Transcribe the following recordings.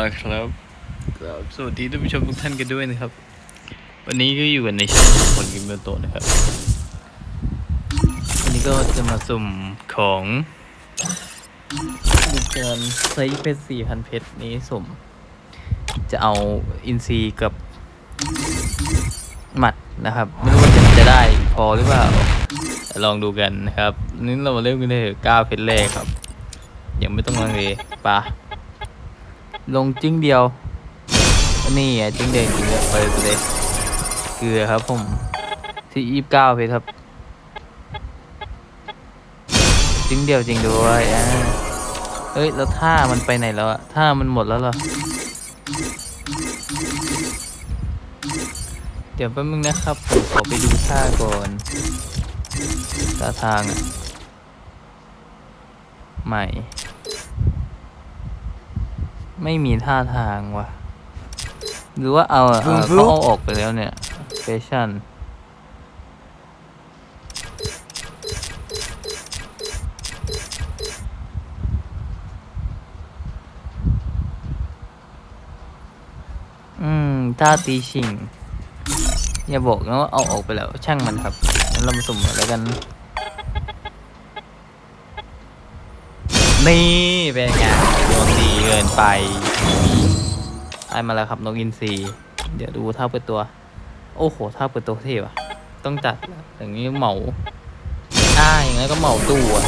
ละครับครับสวัสดีท่านผู้ชมทุกท่านกันด้วยนะครับ วันนี้ก็อยู่กันในช่องของคนกินเบลโตะนะครับ วันนี้ก็จะมาสุ่มของดูการไซส์เพชรสี่พันเพชรนี้สุ่ม จะเอาอินซีย์กับหมัดนะครับ ไม่รู้ว่าจะจะได้พอหรือเปล่าแต่ลองดูกันนะครับนี่เรามาเริ่มกันเลยเก้าเพชรแรกครับ ยังไม่ต้องลังเลปะ ลงจิ้งเดียว นี่ไงจิ้งเดียวจริงเลยเปิดไปเลยเกลือครับผม ที่ยี่สิบเก้าเพชรครับ จิ้งเดียวจริงด้วยอ่าเอ้ย แล้วท่ามันไปไหนแล้วอะท่ามันหมดแล้วเหรอ เดี๋ยวแป๊บนึงนะครับ ผมขอไปดูท่าก่อนท่าทางอะใหม่ ไม่มีท่าทางว่ะ หรือว่าเอาอะเอาเขาเอาออกไปแล้วเนี่ยแฟชั่นอืมท่าตีชิง อย่าบอกนะว่าเอาออกไปแล้ว ช่างมันครับงั้นเรามาสุ่มกันแล้วกัน นี่เป็นไง ดวงดีเกินไปได้มาแล้วครับนกอินทรีเดี๋ยวดูเท่าเปิดตัว โอ้โหเท่าเปิดตัวเท่ว่ะ ต้องจัดอย่างนี้เหมาอ่าอย่างนั้นก็เหมาตู้อะ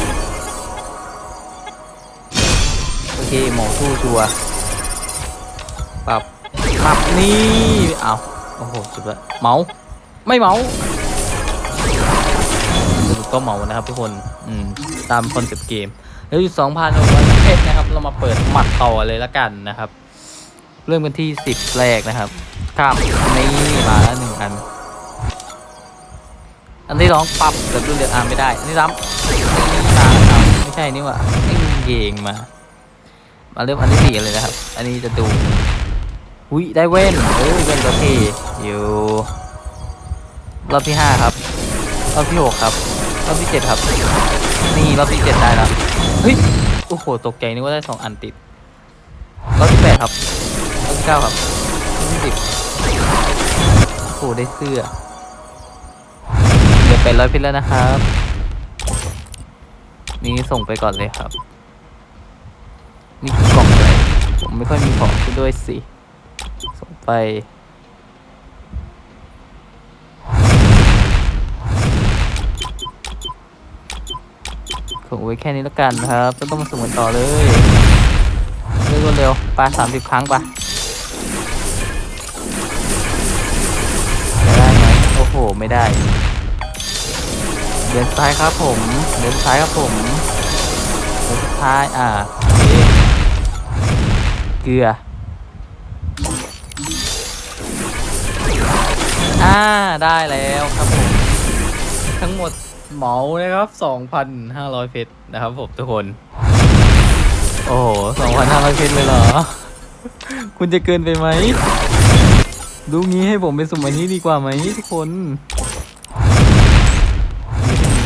โอเคเหมาตู้ชัวร์ปรับปรับนี่เอาโอ้โหสุดละเหมาไม่เหมาก็เหมานะครับทุกคน อืม ตามคอนเซปต์เกม แล้วอยู่สองพันหกร้อยเพชรนะครับ เรามาเปิดหมัดต่อเลยละกันนะครับ เริ่มกันที่สิบแรกนะครับข้ามนี่มาแล้วหนึ่งอัน อันที่สองปรับเกือบดูเดือดอ่านไม่ได้ อันที่สามนี่มาเอาไม่ใช่นี่ว่านี่เก่งมา มาเริ่มอันที่สี่กันเลยนะครับ อันนี้จะดูอุ้ยได้เว้นเอ้ยเว้นตัวที่อยู่รอบที่ห้าครับรอบที่หกครับรอบที่เจ็ดครับ นี่รอบที่เจ็ดได้แล้ว เฮ้ย โอ้โห ตกใจนึกว่าได้สองอันติดร้อบที่แปดครับร้อบที่เก้าครับรอบที่สิบโอ้โห ได้เสื้อ เดี๋ยวเป็นร้อยพิษแล้วนะครับ นี่ส่งไปก่อนเลยครับ นี่คือกล่องเลยผมไม่ค่อยมีของด้วยสิ ส่งไป ส่งไว้แค่นี้แล้วกันนะครับก็ต้องมาส่งกันต่อเลยเร็วเร็วๆไปสามสิบครั้งไปะได้ไหมโอ้โห ไม่ได้ เดินซ้ายครับผม เดินซ้ายครับผมเดินท้ายอ่าเกลืออ่าได้แล้วครับผม ทั้งหมด เหมานะครับ 2,500 เพชรนะครับผมทุกคน โอ้โห 2,500 เพชรเลยเหรอ คุณจะเกินไปไหม ดูงี้ให้ผมเป็นสมัยนี้ดีกว่าไหมทุกคน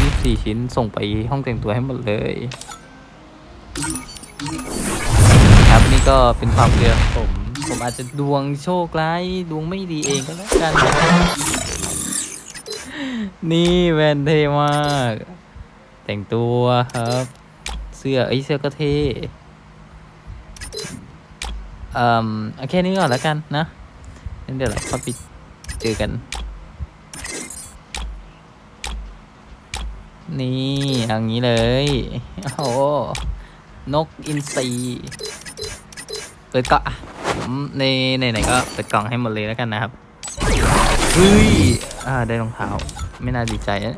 มีสี่ชิ้นส่งไปห้องแต่งตัวให้หมดเลย ครับนี่ก็เป็นความเชื่อของผม ผมอาจจะดวงโชคร้าย ดวงไม่ดีเองก็แล้วกัน นี่แวนเท่มาก แต่งตัวครับ เสื้อไอ้เสื้อก็เท่เอ่อเอาแค่นี้ก่อนแล้วกันนะงั้นเดี๋ยวเราเข้าไปเจอกัน นี่อย่างนี้เลยโอ้นกอินทรีเปิดกล่องในไหนๆก็เปิดกล่องให้หมดเลยแล้วกันนะครับเฮ้ย อ่าได้รองเท้า ไม่น่าดีใจนะ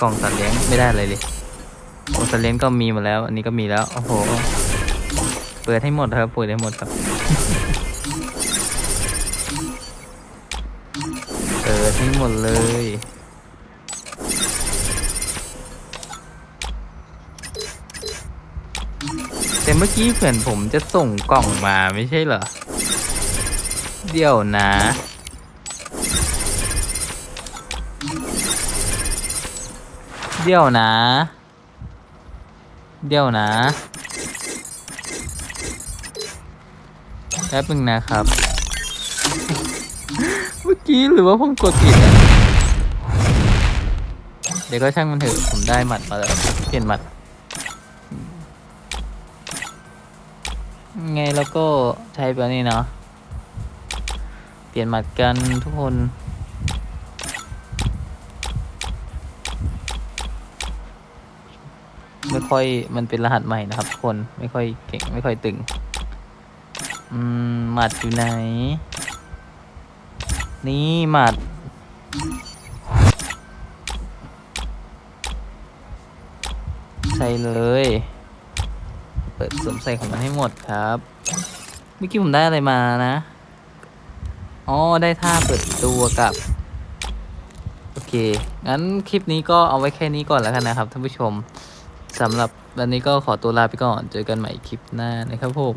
กล่องสัตว์เลี้ยงไม่ได้อะไรเลยกล่องสัตว์เลี้ยงก็มีมดแล้ว อันนี้ก็มีแล้วโอ้โหเปิดให้หมดครับเปิดให้หมดครับเปิดให้หมดเลยแต่เมื่อกี้เพื่อนผมจะส่งกล่องมาไม่ใช่เหรอ เดี๋ยวนะ เดี๋ยวนะ เดี๋ยวนะ แป๊บนึงนะครับ เมื่อกี้หรือว่าผมกดผิดอะเดี๋ยวก็ช่างมันเถอะ ผมได้หมัดมาแล้ว เปลี่ยนหมัด ไงแล้วก็ใช้แบบนี้เนาะ เปลี่ยนหมัดกันทุกคน ไม่ค่อยมันเป็นรหัสใหม่นะครับทุกคนไม่ค่อยเก่งไม่ค่อยตึง อืมหมัดอยู่ไหน นี่หมัดใส่เลย เปิดสวมใส่ของมันให้หมดครับ เมื่อกี้ผมได้อะไรมานะ อ๋อ ได้ท่าเปิดตัวกับ โอเค งั้นคลิปนี้ก็เอาไว้แค่นี้ก่อนแล้วกันนะครับท่านผู้ชมสำหรับวันนี้ก็ขอตัวลาไปก่อน เจอกันใหม่คลิปหน้านะครับผม